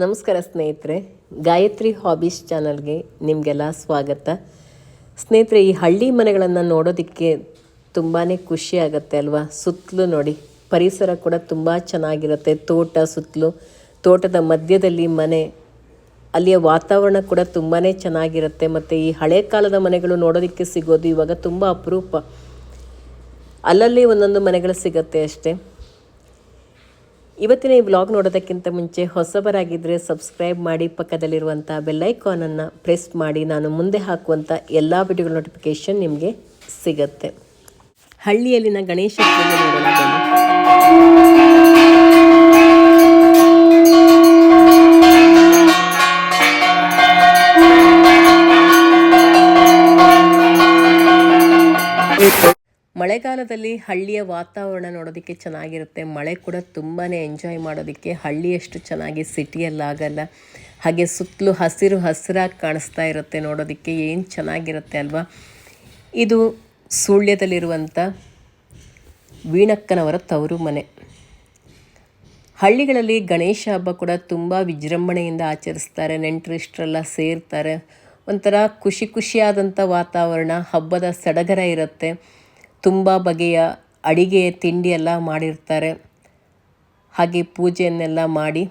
ನಮಸ್ಕಾರ ಸ್ನೇಹಿತರೆ, ಗಾಯತ್ರಿ ಹಾಬೀಸ್ ಚಾನಲ್ಗೆ ನಿಮಗೆಲ್ಲ ಸ್ವಾಗತ. ಸ್ನೇಹಿತರೆ, ಈ ಹಳ್ಳಿ ಮನೆಗಳನ್ನು ನೋಡೋದಕ್ಕೆ ತುಂಬಾ ಖುಷಿ ಆಗುತ್ತೆ ಅಲ್ವಾ? ಸುತ್ತಲೂ ನೋಡಿ, ಪರಿಸರ ಕೂಡ ತುಂಬ ಚೆನ್ನಾಗಿರುತ್ತೆ. ತೋಟ, ಸುತ್ತಲೂ ತೋಟದ ಮಧ್ಯದಲ್ಲಿ ಮನೆ, ಅಲ್ಲಿಯ ವಾತಾವರಣ ಕೂಡ ತುಂಬಾ ಚೆನ್ನಾಗಿರುತ್ತೆ. ಮತ್ತು ಈ ಹಳೆ ಕಾಲದ ಮನೆಗಳು ನೋಡೋದಕ್ಕೆ ಸಿಗೋದು ಇವಾಗ ತುಂಬ ಅಪರೂಪ. ಅಲ್ಲಲ್ಲಿ ಒಂದೊಂದು ಮನೆಗಳು ಸಿಗುತ್ತೆ ಅಷ್ಟೇ. ಇವತ್ತಿನ ಈ ವ್ಲಾಗ್ ನೋಡೋದಕ್ಕಿಂತ ಮುಂಚೆ ಹೊಸಬರಾಗಿದ್ದರೆ ಸಬ್ಸ್ಕ್ರೈಬ್ ಮಾಡಿ ಪಕ್ಕದಲ್ಲಿರುವಂಥ ಬೆಲ್ಲೈಕಾನನ್ನು ಪ್ರೆಸ್ ಮಾಡಿ ನಾನು ಮುಂದೆ ಹಾಕುವಂಥ ಎಲ್ಲ ವಿಡಿಯೋಗಳ ನೋಟಿಫಿಕೇಷನ್ ನಿಮಗೆ ಸಿಗತ್ತೆ. ಹಳ್ಳಿಯಲ್ಲಿನ ಗಣೇಶ ಪೂಜೆ ನೋಡೋಣ ಮಳೆಗಾಲದಲ್ಲಿ ಹಳ್ಳಿಯ ವಾತಾವರಣ ನೋಡೋದಕ್ಕೆ ಚೆನ್ನಾಗಿರುತ್ತೆ. ಮಳೆ ಕೂಡ ತುಂಬಾ ಎಂಜಾಯ್ ಮಾಡೋದಕ್ಕೆ ಹಳ್ಳಿಯಷ್ಟು ಚೆನ್ನಾಗಿ ಸಿಟಿಯಲ್ಲಾಗಲ್ಲ ಹಾಗೆ ಸುತ್ತಲೂ ಹಸಿರು ಹಸಿರಾಗಿ ಕಾಣಿಸ್ತಾ ಇರುತ್ತೆ ನೋಡೋದಕ್ಕೆ. ಏನು ಚೆನ್ನಾಗಿರುತ್ತೆ ಅಲ್ವಾ? ಇದು ಸುಳ್ಯದಲ್ಲಿರುವಂಥ ವೀಣಕ್ಕನವರ ತವರು ಮನೆ. ಹಳ್ಳಿಗಳಲ್ಲಿ ಗಣೇಶ ಹಬ್ಬ ಕೂಡ ತುಂಬ ವಿಜೃಂಭಣೆಯಿಂದ ಆಚರಿಸ್ತಾರೆ. ನೆಂಟರಿಷ್ಟರೆಲ್ಲ ಸೇರ್ತಾರೆ. ಒಂಥರ ಖುಷಿ ಖುಷಿಯಾದಂಥ ವಾತಾವರಣ, ಹಬ್ಬದ ಸಡಗರ ಇರುತ್ತೆ. ತುಂಬ ಬಗೆಯ ಅಡಿಗೆ ತಿಂಡಿ ಎಲ್ಲ ಮಾಡಿರ್ತಾರೆ. ಹಾಗೆ ಪೂಜೆಯನ್ನೆಲ್ಲ ಮಾಡಿ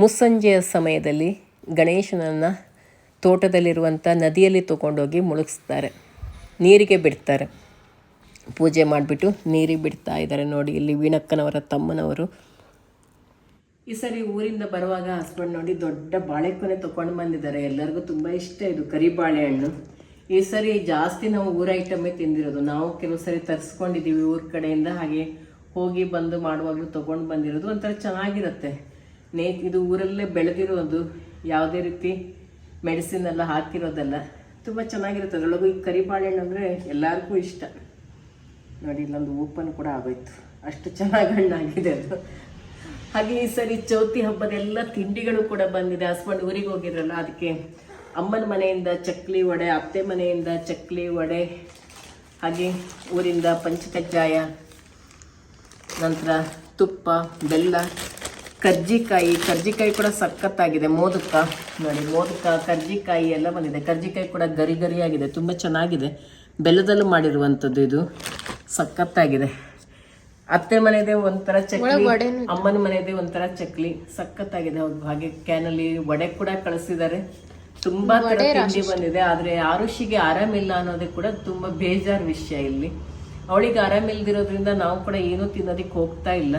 ಮುಸ್ಸಂಜೆಯ ಸಮಯದಲ್ಲಿ ಗಣೇಶನನ್ನು ತೋಟದಲ್ಲಿರುವಂಥ ನದಿಯಲ್ಲಿ ತಗೊಂಡೋಗಿ ಮುಳುಗಿಸ್ತಾರೆ. ನೀರಿಗೆ ಬಿಡ್ತಾರೆ. ಪೂಜೆ ಮಾಡಿಬಿಟ್ಟು ನೀರಿಗೆ ಬಿಡ್ತಾ ಇದ್ದಾರೆ ನೋಡಿ, ಇಲ್ಲಿ ವೀಣಕ್ಕನವರ ತಮ್ಮನವರು. ಈ ಸರಿ ಊರಿಂದ ಬರುವಾಗ ಹಸ್ಬೆಂಡ್ ನೋಡಿ ದೊಡ್ಡ ಬಾಳೆಕೊನೆ ತಗೊಂಡು ಬಂದಿದ್ದಾರೆ. ಎಲ್ಲರಿಗೂ ತುಂಬ ಇಷ್ಟ. ಇದು ಕರಿ ಬಾಳೆಹಣ್ಣು ಈ ಸರಿ ಜಾಸ್ತಿ ನಾವು ಊರ ಐಟಮೇ ತಿಂದಿರೋದು. ನಾವು ಕೆಲವು ಸರಿ ತರಿಸ್ಕೊಂಡಿದ್ದೀವಿ ಊರ ಕಡೆಯಿಂದ, ಹಾಗೆ ಹೋಗಿ ಬಂದು ಮಾಡುವಾಗಲೂ ತೊಗೊಂಡು ಬಂದಿರೋದು. ಒಂಥರ ಚೆನ್ನಾಗಿರುತ್ತೆ. ನೇ, ಇದು ಊರಲ್ಲೇ ಬೆಳೆದಿರೋದು. ಯಾವುದೇ ರೀತಿ ಮೆಡಿಸಿನ್ ಎಲ್ಲ ಹಾಕಿರೋದಲ್ಲ. ತುಂಬ ಚೆನ್ನಾಗಿರುತ್ತೆ. ಅದರೊಳಗೂ ಈ ಕರಿಬಾಳೆಹಣ್ಣು ಅಂದರೆ ಎಲ್ಲರಿಗೂ ಇಷ್ಟ. ನೋಡಿ, ಇಲ್ಲೊಂದು ಓಪನ್ ಕೂಡ ಆಗೋಯ್ತು. ಅಷ್ಟು ಚೆನ್ನಾಗಿ ಹಣ್ಣಾಗಿದೆ ಅದು. ಹಾಗೆ ಈ ಸರಿ ಚೌತಿ ಹಬ್ಬದ ಎಲ್ಲ ತಿಂಡಿಗಳು ಕೂಡ ಬಂದಿದೆ. ಹಸ್ಬೆಂಡ್ ಊರಿಗೆ ಹೋಗಿರಲ್ಲ ಅದಕ್ಕೆ ಅಮ್ಮನ ಮನೆಯಿಂದ ಚಕ್ಲಿ ವಡೆ ಅತ್ತೆ ಮನೆಯಿಂದ ಚಕ್ಲಿ ವಡೆ ಹಾಗೆ ಊರಿಂದ ಪಂಚಕಜ್ಜಾಯ ನಂತರ ತುಪ್ಪ ಬೆಲ್ಲ ಕರ್ಜಿಕಾಯಿ. ಕರ್ಜಿಕಾಯಿ ಕೂಡ ಸಖತ್ತಾಗಿದೆ ಮೋದಕ. ನೋಡಿ ಮೋದಕ ಕರ್ಜಿಕಾಯಿ ಎಲ್ಲ ಬಂದಿದೆ. ಕರ್ಜಿಕಾಯಿ ಕೂಡ ಗರಿ ಗರಿಯಾಗಿದೆ ತುಂಬ ಚೆನ್ನಾಗಿದೆ. ಬೆಲ್ಲದಲ್ಲೂ ಮಾಡಿರುವಂಥದ್ದು ಇದು. ಸಖತ್ತಾಗಿದೆ. ಅತ್ತೆ ಮನೆದೇ ಒಂಥರ ಚಕ್ಲಿ ಅಮ್ಮನ ಮನೆಯದೇ ಒಂಥರ ಚಕ್ಲಿ. ಸಖತ್ತಾಗಿದೆ ಅವ್ರ ಹಾಗೆ ಕ್ಯಾನಲ್ಲಿ ವಡೆ ಕೂಡ ಕಳಿಸಿದ್ದಾರೆ. ತುಂಬಾ ತರ ತಿಂಡಿ ಬಂದಿದೆ ಆದ್ರೆ ಆರುಷಿಗೆ ಆರಾಮಿಲ್ಲ ಅನ್ನೋದೇ ಕೂಡ ತುಂಬಾ ಬೇಜಾರ್ ವಿಷಯ ಇಲ್ಲಿ. ಅವಳಿಗೆ ಆರಾಮಿಲ್ದಿರೋದ್ರಿಂದ ನಾವು ಕೂಡ ಏನೂ ತಿನ್ನೋದಕ್ಕೆ ಹೋಗ್ತಾ ಇಲ್ಲ.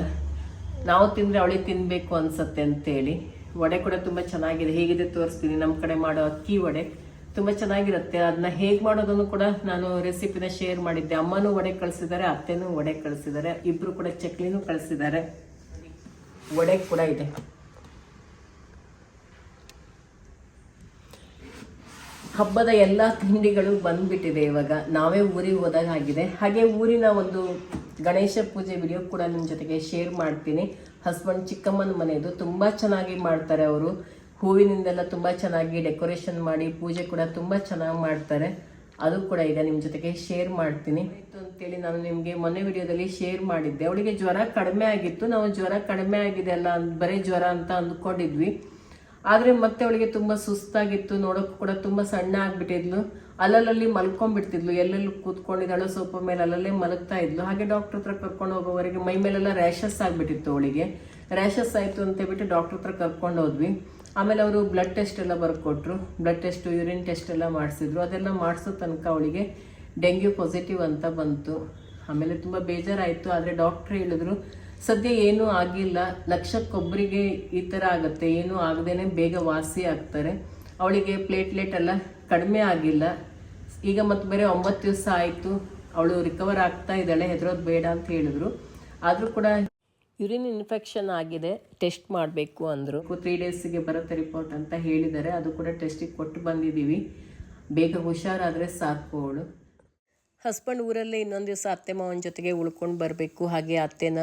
ನಾವು ತಿಂದ್ರೆ ಅವಳಿಗೆ ತಿನ್ಬೇಕು ಅನ್ಸತ್ತೆ ಅಂತೇಳಿ. ವಡೆ ಕೂಡ ತುಂಬಾ ಚೆನ್ನಾಗಿದೆ. ಹೇಗಿದೆ ತೋರಿಸ್ತೀನಿ. ನಮ್ಮ ಕಡೆ ಮಾಡೋ ಅಕ್ಕಿ ವಡೆ ತುಂಬಾ ಚೆನ್ನಾಗಿರುತ್ತೆ. ಅದನ್ನ ಹೇಗೆ ಮಾಡೋದನ್ನು ಕೂಡ ನಾನು ರೆಸಿಪಿನ ಶೇರ್ ಮಾಡಿದ್ದೆ. ಅಮ್ಮನೂ ವಡೆ ಕಳ್ಸಿದ್ದಾರೆ ಅತ್ತೆನೂ ವಡೆ ಕಳ್ಸಿದ್ದಾರೆ ಇಬ್ರು ಕೂಡ ಚಕ್ಲಿನೂ ಕಳ್ಸಿದ್ದಾರೆ ವಡೆ ಕೂಡ ಇದೆ. ಹಬ್ಬದ ಎಲ್ಲ ತಿಂಡಿಗಳು ಬಂದ್ಬಿಟ್ಟಿದೆ ಇವಾಗ. ನಾವೇ ಊರಿಗೆ ಹೋದಾಗ ಆಗಿದೆ. ಹಾಗೆ ಊರಿನ ಒಂದು ಗಣೇಶ ಪೂಜೆ ವಿಡಿಯೋ ಕೂಡ ನಿಮ್ಮ ಜೊತೆಗೆ ಶೇರ್ ಮಾಡ್ತೀನಿ. ಹಸ್ಬೆಂಡ್ ಚಿಕ್ಕಮ್ಮನ ಮನೆಯದು ತುಂಬ ಚೆನ್ನಾಗಿ ಮಾಡ್ತಾರೆ ಅವರು. ಹೂವಿನಿಂದೆಲ್ಲ ತುಂಬ ಚೆನ್ನಾಗಿ ಡೆಕೋರೇಷನ್ ಮಾಡಿ ಪೂಜೆ ಕೂಡ ತುಂಬ ಚೆನ್ನಾಗಿ ಮಾಡ್ತಾರೆ. ಅದು ಕೂಡ ಈಗ ನಿಮ್ಮ ಜೊತೆಗೆ ಶೇರ್ ಮಾಡ್ತೀನಿ. ಆಯಿತು ಅಂತೇಳಿ ನಾನು ನಿಮಗೆ ಮೊನ್ನೆ ವಿಡಿಯೋದಲ್ಲಿ ಶೇರ್ ಮಾಡಿದ್ದೆ. ಅವಳಿಗೆ ಜ್ವರ ಕಡಿಮೆ ಆಗಿತ್ತು. ನಾವು ಜ್ವರ ಕಡಿಮೆ ಆಗಿದೆ ಅಲ್ಲ, ಬರೀ ಜ್ವರ ಅಂತ ಅಂದ್ಕೊಂಡಿದ್ವಿ. ಆದರೆ ಮತ್ತೆ ಅವಳಿಗೆ ತುಂಬ ಸುಸ್ತಾಗಿತ್ತು, ನೋಡೋಕ್ಕೂ ಕೂಡ ತುಂಬ ಸಣ್ಣ ಆಗಿಬಿಟ್ಟಿದ್ಲು. ಅಲ್ಲಲ್ಲಿ ಮಲ್ಕೊಂಡ್ಬಿಡ್ತಿದ್ಲು, ಎಲ್ಲೆಲ್ಲಿ ಕೂತ್ಕೊಂಡಿದ್ದಾಳೋ ಸೋಫಾ ಮೇಲೆ ಅಲ್ಲಲ್ಲೇ ಮಲಗ್ತಾ ಇದ್ಲು. ಹಾಗೆ ಡಾಕ್ಟರ್ ಹತ್ರ ಕರ್ಕೊಂಡು ಹೋಗೋವರೆಗೆ ಮೈ ಮೇಲೆಲ್ಲ ರ್ಯಾಷಸ್ ಆಗಿಬಿಟ್ಟಿತ್ತು ಅವಳಿಗೆ. ರ್ಯಾಷಸ್ ಆಯಿತು ಅಂತ ಹೇಳ್ಬಿಟ್ಟು ಡಾಕ್ಟರ್ ಹತ್ರ ಕರ್ಕೊಂಡು ಹೋದ್ವಿ. ಆಮೇಲೆ ಅವರು ಬ್ಲಡ್ ಟೆಸ್ಟ್ ಎಲ್ಲ ಬರ್ಕೊಟ್ರು. ಬ್ಲಡ್ ಟೆಸ್ಟ್ ಯೂರಿನ್ ಟೆಸ್ಟ್ ಎಲ್ಲ ಮಾಡಿಸಿದ್ರು. ಅದೆಲ್ಲ ಮಾಡಿಸೋ ತನಕ ಅವಳಿಗೆ ಡೆಂಗ್ಯೂ ಪಾಸಿಟಿವ್ ಅಂತ ಬಂತು. ಆಮೇಲೆ ತುಂಬ ಬೇಜಾರಾಯಿತು, ಆದರೆ ಡಾಕ್ಟ್ರ್ ಹೇಳಿದ್ರು ಸದ್ಯ ಏನೂ ಆಗಿಲ್ಲ. ಲಕ್ಷಕ್ಕೊಬ್ಬರಿಗೆ ಈ ಥರ ಆಗುತ್ತೆ. ಏನೂ ಆಗದೇನೆ ಬೇಗ ವಾಸಿ ಆಗ್ತಾರೆ. ಅವಳಿಗೆ ಪ್ಲೇಟ್ಲೆಟ್ ಎಲ್ಲ ಕಡಿಮೆ ಆಗಿಲ್ಲ. ಈಗ ಮತ್ತೆ ಬೇರೆ ಒಂಬತ್ತು ದಿವಸ ಆಯಿತು. ಅವಳು ರಿಕವರ್ ಆಗ್ತಾ ಇದ್ದಾಳೆ. ಹೆದರೋದು ಬೇಡ ಅಂತ ಹೇಳಿದ್ರು. ಆದರೂ ಕೂಡ ಯುರಿನ್ ಇನ್ಫೆಕ್ಷನ್ ಆಗಿದೆ. ಟೆಸ್ಟ್ ಮಾಡಬೇಕು ಅಂದರು. ತ್ರೀ ಡೇಸಿಗೆ ಬರುತ್ತೆ ರಿಪೋರ್ಟ್ ಅಂತ ಹೇಳಿದ್ದಾರೆ. ಅದು ಕೂಡ ಟೆಸ್ಟಿಗೆ ಕೊಟ್ಟು ಬಂದಿದ್ದೀವಿ. ಬೇಗ ಹುಷಾರಾದರೆ ಸಾಕು ಅವಳು. ಹಸ್ಬೆಂಡ್ ಊರಲ್ಲೇ ಇನ್ನೊಂದು ದಿವಸ ಅತ್ತೆ ಮಾವನ ಜೊತೆಗೆ ಉಳ್ಕೊಂಡು ಬರಬೇಕು. ಹಾಗೆ ಅತ್ತೆನ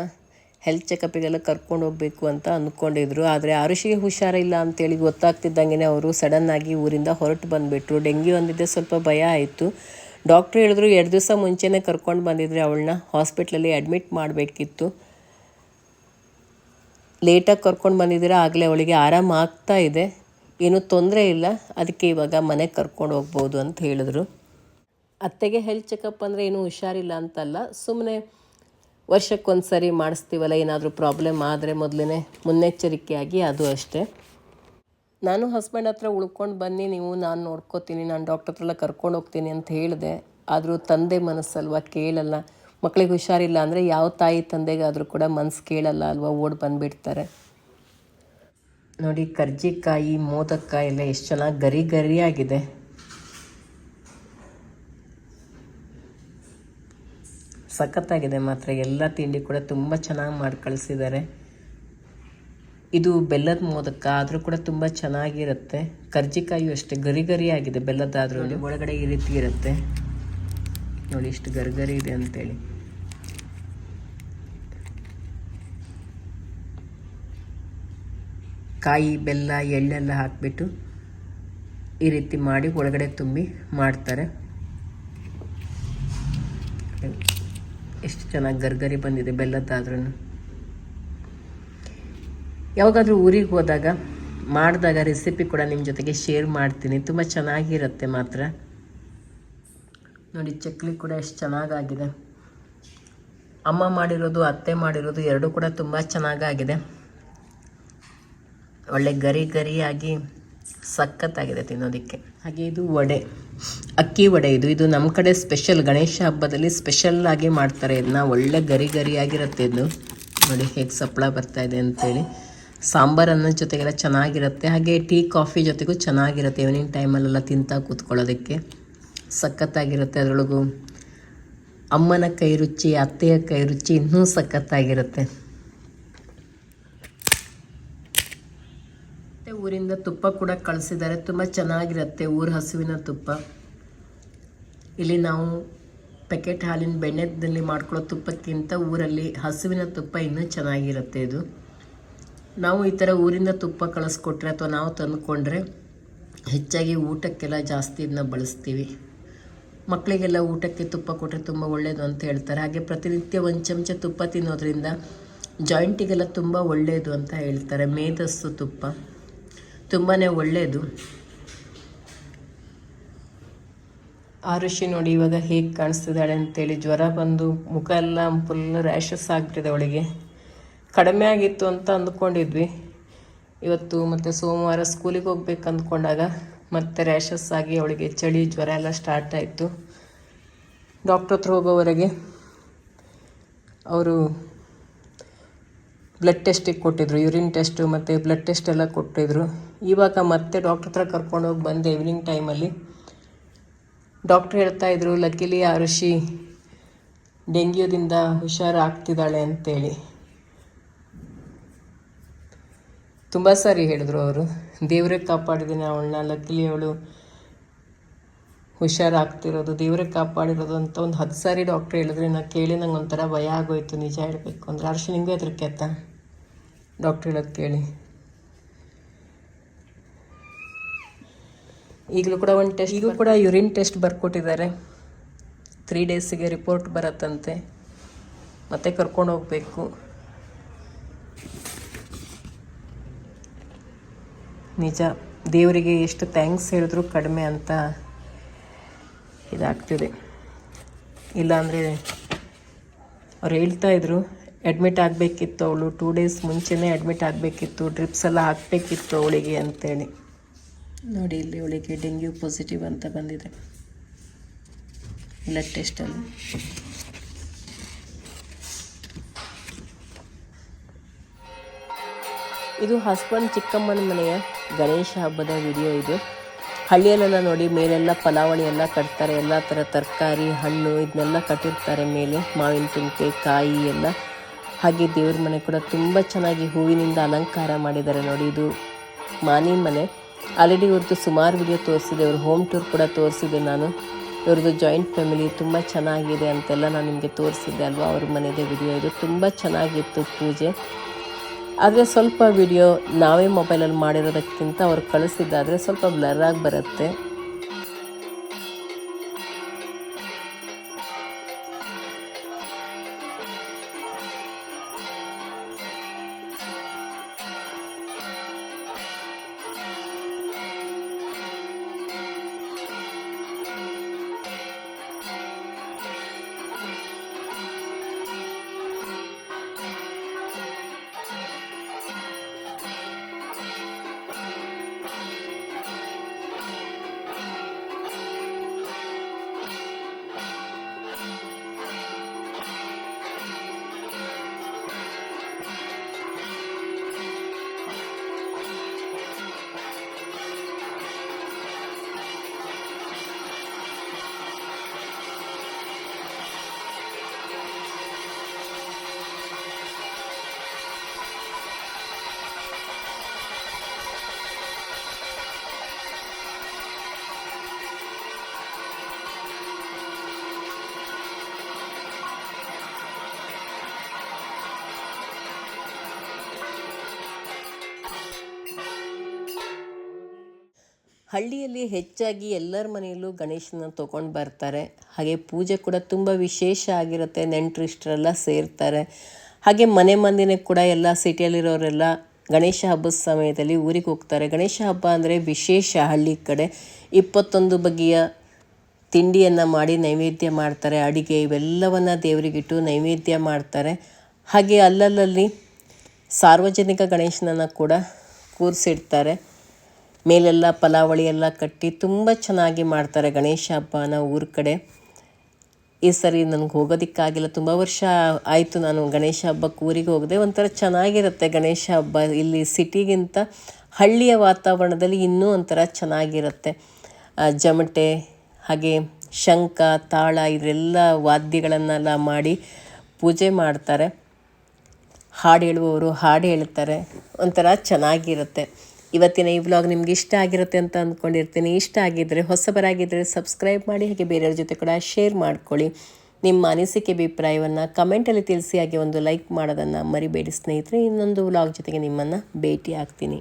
ಹೆಲ್ತ್ ಚೆಕಪ್ಪಿಗೆಲ್ಲ ಕರ್ಕೊಂಡು ಹೋಗಬೇಕು ಅಂತ ಅಂದ್ಕೊಂಡಿದ್ರು ಆದರೆ ಆರುಷಿಗೆ ಹುಷಾರಿಲ್ಲ ಅಂತೇಳಿ ಗೊತ್ತಾಗ್ತಿದ್ದಂಗೆ ಅವರು ಸಡನ್ನಾಗಿ ಊರಿಂದ ಹೊರಟು ಬಂದುಬಿಟ್ರು. ಡೆಂಗ್ಯೂ ಅಂದಿದ್ದೆ ಸ್ವಲ್ಪ ಭಯ ಆಯಿತು. ಡಾಕ್ಟ್ರು ಹೇಳಿದ್ರು ಎರಡು ದಿವಸ ಮುಂಚೆನೇ ಕರ್ಕೊಂಡು ಬಂದಿದ್ರೆ ಅವಳನ್ನ ಹಾಸ್ಪಿಟ್ಲಲ್ಲಿ ಅಡ್ಮಿಟ್ ಮಾಡಬೇಕಿತ್ತು. ಲೇಟಾಗಿ ಕರ್ಕೊಂಡು ಬಂದಿದ್ದೀರಾ, ಆಗಲೇ ಅವಳಿಗೆ ಆರಾಮ ಆಗ್ತಾ ಇದೆ. ಏನೂ ತೊಂದರೆ ಇಲ್ಲ. ಅದಕ್ಕೆ ಇವಾಗ ಮನೆಗೆ ಕರ್ಕೊಂಡು ಹೋಗ್ಬೋದು ಅಂತ ಹೇಳಿದ್ರು. ಅತ್ತೆಗೆ ಹೆಲ್ತ್ ಚೆಕಪ್ ಅಂದರೆ ಏನೂ ಹುಷಾರಿಲ್ಲ ಅಂತಲ್ಲ. ಸುಮ್ಮನೆ ವರ್ಷಕ್ಕೊಂದು ಸರಿ ಮಾಡಿಸ್ತೀವಲ್ಲ, ಏನಾದರೂ ಪ್ರಾಬ್ಲಮ್ ಆದರೆ ಮೊದಲೇ ಮುನ್ನೆಚ್ಚರಿಕೆಯಾಗಿ ಅದು ಅಷ್ಟೇ. ನಾನು ಹಸ್ಬೆಂಡ್ ಹತ್ರ ಉಳ್ಕೊಂಡು ಬನ್ನಿ, ನೀವು ನಾನು ನೋಡ್ಕೋತೀನಿ, ನಾನು ಡಾಕ್ಟರ್ ಹತ್ರ ಎಲ್ಲ ಕರ್ಕೊಂಡು ಹೋಗ್ತೀನಿ ಅಂತ ಹೇಳಿದೆ. ಆದರೂ ತಂದೆ ಮನಸ್ಸಲ್ವ? ಕೇಳಲ್ಲ. ಮಕ್ಕಳಿಗೆ ಹುಷಾರಿಲ್ಲ ಅಂದರೆ ಯಾವ ತಾಯಿ ತಂದೆಗಾದರೂ ಕೂಡ ಮನಸ್ಸು ಕೇಳಲ್ಲ ಅಲ್ವಾ? ಓಡಿ ಬಂದುಬಿಡ್ತಾರೆ. ನೋಡಿ, ಕರ್ಜಿಕಾಯಿ ಮೋದಕಾಯಿ ಎಲ್ಲ ಎಷ್ಟು ಚೆನ್ನಾಗಿ ಗರಿ ಗರಿಯಾಗಿದೆ. ಸಖತ್ತಾಗಿದೆ ಮಾತ್ರ. ಎಲ್ಲ ತಿಂಡಿ ಕೂಡ ತುಂಬ ಚೆನ್ನಾಗಿ ಮಾಡಿ ಕಳಿಸಿದ್ದಾರೆ ಇದು ಬೆಲ್ಲದ ಮೋದಕ, ಆದರೂ ಕೂಡ ತುಂಬ ಚೆನ್ನಾಗಿರುತ್ತೆ. ಕರ್ಜಿಕಾಯಿಯು ಅಷ್ಟೇ, ಗರಿ ಗರಿ ಆಗಿದೆ ಬೆಲ್ಲದಾದ್ರೂ. ಒಳಗಡೆ ಈ ರೀತಿ ಇರುತ್ತೆ. ನೋಡಿ, ಇಷ್ಟು ಗರಿಗರಿ ಇದೆ ಅಂತೇಳಿ. ಕಾಯಿ, ಬೆಲ್ಲ ಎಳ್ಳೆಲ್ಲ ಹಾಕಿಬಿಟ್ಟು ಈ ರೀತಿ ಮಾಡಿ ಒಳಗಡೆ ತುಂಬಿ ಮಾಡ್ತಾರೆ. ಎಷ್ಟು ಚೆನ್ನಾಗಿ ಗರ್ಗರಿ ಬಂದಿದೆ ಬೆಲ್ಲದ್ದಾದ್ರೂ ಯಾವಾಗಾದರೂ ಊರಿಗೆ ಹೋದಾಗ, ಮಾಡಿದಾಗ ರೆಸಿಪಿ ಕೂಡ ನಿಮ್ಮ ಜೊತೆಗೆ ಶೇರ್ ಮಾಡ್ತೀನಿ. ತುಂಬ ಚೆನ್ನಾಗಿರುತ್ತೆ ಮಾತ್ರ. ನೋಡಿ, ಚಕ್ಲಿ ಕೂಡ ಎಷ್ಟು ಚೆನ್ನಾಗಾಗಿದೆ. ಅಮ್ಮ ಮಾಡಿರೋದು, ಅತ್ತೆ ಮಾಡಿರೋದು ಎರಡೂ ಕೂಡ ತುಂಬ ಚೆನ್ನಾಗಾಗಿದೆ. ಒಳ್ಳೆ ಗರಿ ಗರಿಯಾಗಿ ಸಖತ್ತಾಗಿದೆ ತಿನ್ನೋದಕ್ಕೆ. ಹಾಗೆ ಇದು ವಡೆ. ಅಕ್ಕಿ ವಡೆ ಇದು. ಇದು ನಮ್ಮ ಕಡೆ ಸ್ಪೆಷಲ್ ಗಣೇಶ ಹಬ್ಬದಲ್ಲಿ ಸ್ಪೆಷಲ್ ಆಗಿ ಮಾಡ್ತಾರೆ. ಇದನ್ನ ಒಳ್ಳೆ ಗರಿ ಗರಿಯಾಗಿರುತ್ತೆ ಇದು. ನೋಡಿ ಹೇಗೆ ಸಪ್ಪಳ ಬರ್ತಾ ಇದೆ ಅಂತೇಳಿ. ಸಾಂಬಾರು ಅನ್ನ ಜೊತೆಗೆಲ್ಲ ಚೆನ್ನಾಗಿರುತ್ತೆ. ಹಾಗೆ ಟೀ, ಕಾಫಿ ಜೊತೆಗೂ ಚೆನ್ನಾಗಿರುತ್ತೆ ಈವ್ನಿಂಗ್ ಟೈಮಲ್ಲೆಲ್ಲ ತಿಂತಾ ಕೂತ್ಕೊಳ್ಳೋದಕ್ಕೆ. ಸಖತ್ತಾಗಿರುತ್ತೆ ಅದರೊಳಗೂ. ಅಮ್ಮನ ಕೈ ರುಚಿ ಅತ್ತೆಯ ಕೈ ರುಚಿ ಇನ್ನೂ ಸಖತ್ತಾಗಿರುತ್ತೆ. ಊರಿಂದ ತುಪ್ಪ ಕೂಡ ಕಳಿಸಿದ್ದಾರೆ ತುಂಬ ಚೆನ್ನಾಗಿರುತ್ತೆ ಊರ ಹಸುವಿನ ತುಪ್ಪ. ಇಲ್ಲಿ ನಾವು ಪ್ಯಾಕೆಟ್ ಹಾಲಿನ ಬೆಣ್ಣೆದಲ್ಲಿ ಮಾಡ್ಕೊಳ್ಳೋ ತುಪ್ಪಕ್ಕಿಂತ ಊರಲ್ಲಿ ಹಸುವಿನ ತುಪ್ಪ ಇನ್ನೂ ಚೆನ್ನಾಗಿರುತ್ತೆ ಇದು. ನಾವು ಈ ಥರ ಊರಿಂದ ತುಪ್ಪ ಕಳಿಸ್ಕೊಟ್ರೆ ಅಥವಾ ನಾವು ತಂದುಕೊಂಡ್ರೆ ಹೆಚ್ಚಾಗಿ ಊಟಕ್ಕೆಲ್ಲ ಜಾಸ್ತಿ ಇದನ್ನ ಬಳಸ್ತೀವಿ. ಮಕ್ಕಳಿಗೆಲ್ಲ ಊಟಕ್ಕೆ ತುಪ್ಪ ಕೊಟ್ಟರೆ ತುಂಬ ಒಳ್ಳೆಯದು ಅಂತ ಹೇಳ್ತಾರೆ. ಹಾಗೆ ಪ್ರತಿನಿತ್ಯ ಒಂದು ಚಮಚ ತುಪ್ಪ ತಿನ್ನೋದ್ರಿಂದ ಜಾಯಿಂಟಿಗೆಲ್ಲ ತುಂಬ ಒಳ್ಳೆಯದು ಅಂತ ಹೇಳ್ತಾರೆ. ಮೇಧಸ್ಸು ತುಪ್ಪ. ತುಂಬಾ ಒಳ್ಳೆಯದು ಆರುಷಿ ನೋಡಿ ಇವಾಗ ಹೇಗೆ ಕಾಣಿಸ್ತಿದ್ದಾಳೆ ಅಂತೇಳಿ ಜ್ವರ ಬಂದು ಮುಖ ಎಲ್ಲ ಫುಲ್ ರ್ಯಾಷಸ್ ಆಗ್ಬಿಟ್ಟಿದೆ ಅವಳಿಗೆ. ಕಡಿಮೆ ಆಗಿತ್ತು ಅಂತ ಅಂದ್ಕೊಂಡಿದ್ವಿ. ಇವತ್ತು ಮತ್ತು ಸೋಮವಾರ ಸ್ಕೂಲಿಗೆ ಹೋಗ್ಬೇಕು ಅಂದ್ಕೊಂಡಾಗ ಮತ್ತೆ ರ್ಯಾಷಸ್ ಆಗಿ ಅವಳಿಗೆ ಚಳಿ, ಜ್ವರ ಎಲ್ಲ ಸ್ಟಾರ್ಟ್ ಆಯಿತು. ಡಾಕ್ಟ್ರ್ ಹತ್ರ ಹೋಗೋವರೆಗೆ ಅವರು ಬ್ಲಡ್ ಟೆಸ್ಟಿಗೆ ಕೊಟ್ಟಿದ್ರು ಯೂರಿನ್ ಟೆಸ್ಟು ಮತ್ತು ಬ್ಲಡ್ ಟೆಸ್ಟ್ ಎಲ್ಲ ಕೊಟ್ಟಿದ್ರು. ಇವಾಗ ಮತ್ತೆ ಡಾಕ್ಟ್ರ್ ಹತ್ರ ಕರ್ಕೊಂಡೋಗಿ ಬಂದೆ ಈವ್ನಿಂಗ್ ಟೈಮಲ್ಲಿ ಡಾಕ್ಟ್ರ್ ಹೇಳ್ತಾ ಇದ್ರು, ಲಕ್ಕಿಲಿ ಆ ಋಷಿ ಡೆಂಗ್ಯೂದಿಂದ ಹುಷಾರಾಗ್ತಿದ್ದಾಳೆ ಅಂತೇಳಿ. ತುಂಬ ಸಾರಿ ಹೇಳಿದ್ರು ಅವರು. ದೇವರೇ ಕಾಪಾಡಿದ್ದೀನಿ ಅವಳನ್ನ. ಲಕ್ಕಿಲಿ ಅವಳು ಹುಷಾರಾಗ್ತಿರೋದು ದೇವ್ರಿಗೆ ಕಾಪಾಡಿರೋದು ಅಂತ ಒಂದು ಹತ್ತು ಸಾರಿ ಡಾಕ್ಟ್ರ್ ಹೇಳಿದ್ರೆ ನಾ ಕೇಳಿ ನಂಗೆ ಒಂಥರ ಭಯ ಆಗೋಯ್ತು, ನಿಜ ಹೇಳಬೇಕು ಅಂದರೆ. ಅರ್ಶಿ ನಿಂಗೆ ಹೆದರಿಕೆ ಡಾಕ್ಟ್ರ್ ಹೇಳೋದು ಕೇಳಿ. ಈಗಲೂ ಕೂಡ ಒಂದು ಟೆಸ್ಟ್ ಈಗಲೂ ಕೂಡ ಯೂರಿನ್ ಟೆಸ್ಟ್ ಬರ್ಕೊಟ್ಟಿದ್ದಾರೆ. ತ್ರೀ ಡೇಸಿಗೆ ರಿಪೋರ್ಟ್ ಬರತ್ತಂತೆ. ಮತ್ತೆ ಕರ್ಕೊಂಡು ಹೋಗಬೇಕು. ನಿಜ, ದೇವರಿಗೆ ಎಷ್ಟು ಥ್ಯಾಂಕ್ಸ್ ಹೇಳಿದ್ರು ಕಡಿಮೆ ಅಂತ. ಇದಾಗ್ತಿದೆ. ಇಲ್ಲಾಂದರೆ ಅವ್ರು ಹೇಳ್ತಾ ಇದ್ರು ಅಡ್ಮಿಟ್ ಆಗಬೇಕಿತ್ತು ಅವಳು ಟೂ ಡೇಸ್ ಮುಂಚೆನೇ ಅಡ್ಮಿಟ್ ಆಗಬೇಕಿತ್ತು ಡ್ರಿಪ್ಸ್ ಎಲ್ಲ ಹಾಕಬೇಕಿತ್ತು ಅವಳಿಗೆ ಅಂತೇಳಿ. ನೋಡಿ ಇಲ್ಲಿ ಅವಳಿಗೆ ಡೆಂಗ್ಯೂ ಪಾಸಿಟಿವ್ ಅಂತ ಬಂದಿದೆ. ಬ್ಲಡ್ ಟೆಸ್ಟಲ್ಲಿ ಇದು ಹಸ್ಬೆಂಡ್ ಚಿಕ್ಕಮ್ಮನ ಮನೆಯ ಗಣೇಶ ಹಬ್ಬದ ವಿಡಿಯೋ ಇದು. ಹಳ್ಳಿಯಲ್ಲೆಲ್ಲ ನೋಡಿ, ಮೇಲೆಲ್ಲ ಪಲಾವಣಿ ಎಲ್ಲ ಕಟ್ತಾರೆ. ಎಲ್ಲ ಥರ ತರಕಾರಿ, ಹಣ್ಣು ಇದನ್ನೆಲ್ಲ ಕಟ್ಟಿರ್ತಾರೆ ಮೇಲೆ. ಮಾವಿನ ತುಮಕೆ, ಕಾಯಿ ಎಲ್ಲ. ಹಾಗೆ ದೇವ್ರ ಮನೆ ಕೂಡ ತುಂಬ ಚೆನ್ನಾಗಿ ಹೂವಿನಿಂದ ಅಲಂಕಾರ ಮಾಡಿದ್ದಾರೆ ನೋಡಿ. ಇದು ಮಾನಿ ಮನೆ. ಆಲ್ರೆಡಿ ಇವ್ರದ್ದು ಸುಮಾರು ವಿಡಿಯೋ ತೋರಿಸಿದೆ. ಅವ್ರ ಹೋಮ್ ಟೂರ್ ಕೂಡ ತೋರಿಸಿದೆ ನಾನು. ಇವ್ರದ್ದು ಜಾಯಿಂಟ್ ಫ್ಯಾಮಿಲಿ ತುಂಬ ಚೆನ್ನಾಗಿದೆ ಅಂತೆಲ್ಲ ನಾನು ನಿಮಗೆ ತೋರಿಸಿದ್ದೆ ಅಲ್ವಾ? ಅವ್ರ ಮನೆಯದೇ ವಿಡಿಯೋ ಇದು ತುಂಬ ಚೆನ್ನಾಗಿತ್ತು ಪೂಜೆ. ಆದರೆ ಸ್ವಲ್ಪ ವಿಡಿಯೋ ನಾವೇ ಮೊಬೈಲಲ್ಲಿ ಮಾಡಿರೋದಕ್ಕಿಂತ ಅವ್ರು ಕಳಿಸಿದ್ದಾದರೆ ಸ್ವಲ್ಪ ಬ್ಲರ್ ಆಗಿ ಬರುತ್ತೆ. ಹಳ್ಳಿಯಲ್ಲಿ ಹೆಚ್ಚಾಗಿ ಎಲ್ಲರ ಮನೆಯಲ್ಲೂ ಗಣೇಶನ ತಗೊಂಡು ಬರ್ತಾರೆ. ಹಾಗೆ ಪೂಜೆ ಕೂಡ ತುಂಬ ವಿಶೇಷ ಆಗಿರುತ್ತೆ. ನೆಂಟರಿಷ್ಟರೆಲ್ಲ ಸೇರ್ತಾರೆ. ಹಾಗೆ ಮನೆ ಮಂದಿನೇ ಕೂಡ ಎಲ್ಲ ಸಿಟಿಯಲ್ಲಿರೋರೆಲ್ಲ ಗಣೇಶ ಹಬ್ಬದ ಸಮಯದಲ್ಲಿ ಊರಿಗೆ ಹೋಗ್ತಾರೆ. ಗಣೇಶ ಹಬ್ಬ ಅಂದರೆ ವಿಶೇಷ ಹಳ್ಳಿ ಕಡೆ. ಇಪ್ಪತ್ತೊಂದು ಬಗೆಯ ತಿಂಡಿಯನ್ನು ಮಾಡಿ ನೈವೇದ್ಯ ಮಾಡ್ತಾರೆ. ಅಡಿಗೆ ಇವೆಲ್ಲವನ್ನು ದೇವರಿಗಿಟ್ಟು ನೈವೇದ್ಯ ಮಾಡ್ತಾರೆ. ಹಾಗೆ ಅಲ್ಲಲ್ಲಲ್ಲಿ ಸಾರ್ವಜನಿಕ ಗಣೇಶನನ್ನು ಕೂಡ ಕೂರಿಸಿಡ್ತಾರೆ. ಮೇಲೆಲ್ಲ ಪಲಾವಳಿ ಎಲ್ಲ ಕಟ್ಟಿ ತುಂಬ ಚೆನ್ನಾಗಿ ಮಾಡ್ತಾರೆ ಗಣೇಶ ಹಬ್ಬನ ಊರ ಕಡೆ. ಈ ಸರಿ ನನಗೆ ಹೋಗೋದಕ್ಕಾಗಿಲ್ಲ. ತುಂಬ ವರ್ಷ ಆಯಿತು ನಾನು ಗಣೇಶ ಹಬ್ಬಕ್ಕೆ ಊರಿಗೆ ಹೋಗದೆ. ಒಂಥರ ಚೆನ್ನಾಗಿರುತ್ತೆ ಗಣೇಶ ಹಬ್ಬ. ಇಲ್ಲಿ ಸಿಟಿಗಿಂತ ಹಳ್ಳಿಯ ವಾತಾವರಣದಲ್ಲಿ ಇನ್ನೂ ಒಂಥರ ಚೆನ್ನಾಗಿರುತ್ತೆ. ಜಮಟೆ, ಹಾಗೆ ಶಂಖ, ತಾಳ ಇದೆಲ್ಲ ವಾದ್ಯಗಳನ್ನೆಲ್ಲ ಮಾಡಿ ಪೂಜೆ ಮಾಡ್ತಾರೆ. ಹಾಡು ಹೇಳುವವರು ಹಾಡು ಹೇಳ್ತಾರೆ. ಒಂಥರ ಚೆನ್ನಾಗಿರುತ್ತೆ. ಇವತ್ತಿನ ಈ ವ್ಲಾಗ್ ನಿಮ್ಗೆ ಇಷ್ಟ ಆಗಿರುತ್ತೆ ಅಂತ ಅಂದ್ಕೊಂಡಿರ್ತೀನಿ. ಇಷ್ಟ ಆಗಿದ್ದರೆ ಹೊಸಬರಾಗಿದ್ದರೆ ಸಬ್ಸ್ಕ್ರೈಬ್ ಮಾಡಿ, ಹಾಗೆ ಬೇರೆಯವ್ರ ಜೊತೆ ಕೂಡ ಶೇರ್ ಮಾಡ್ಕೊಳ್ಳಿ. ನಿಮ್ಮ ಅನಿಸಿಕೆ, ಅಭಿಪ್ರಾಯವನ್ನು ಕಮೆಂಟಲ್ಲಿ ತಿಳಿಸಿ, ಹಾಗೆ ಒಂದು ಲೈಕ್ ಮಾಡೋದನ್ನು ಮರಿಬೇಡಿ ಸ್ನೇಹಿತರೆ. ಇನ್ನೊಂದು ವ್ಲಾಗ್ ಜೊತೆಗೆ ನಿಮ್ಮನ್ನು ಭೇಟಿ ಆಗ್ತೀನಿ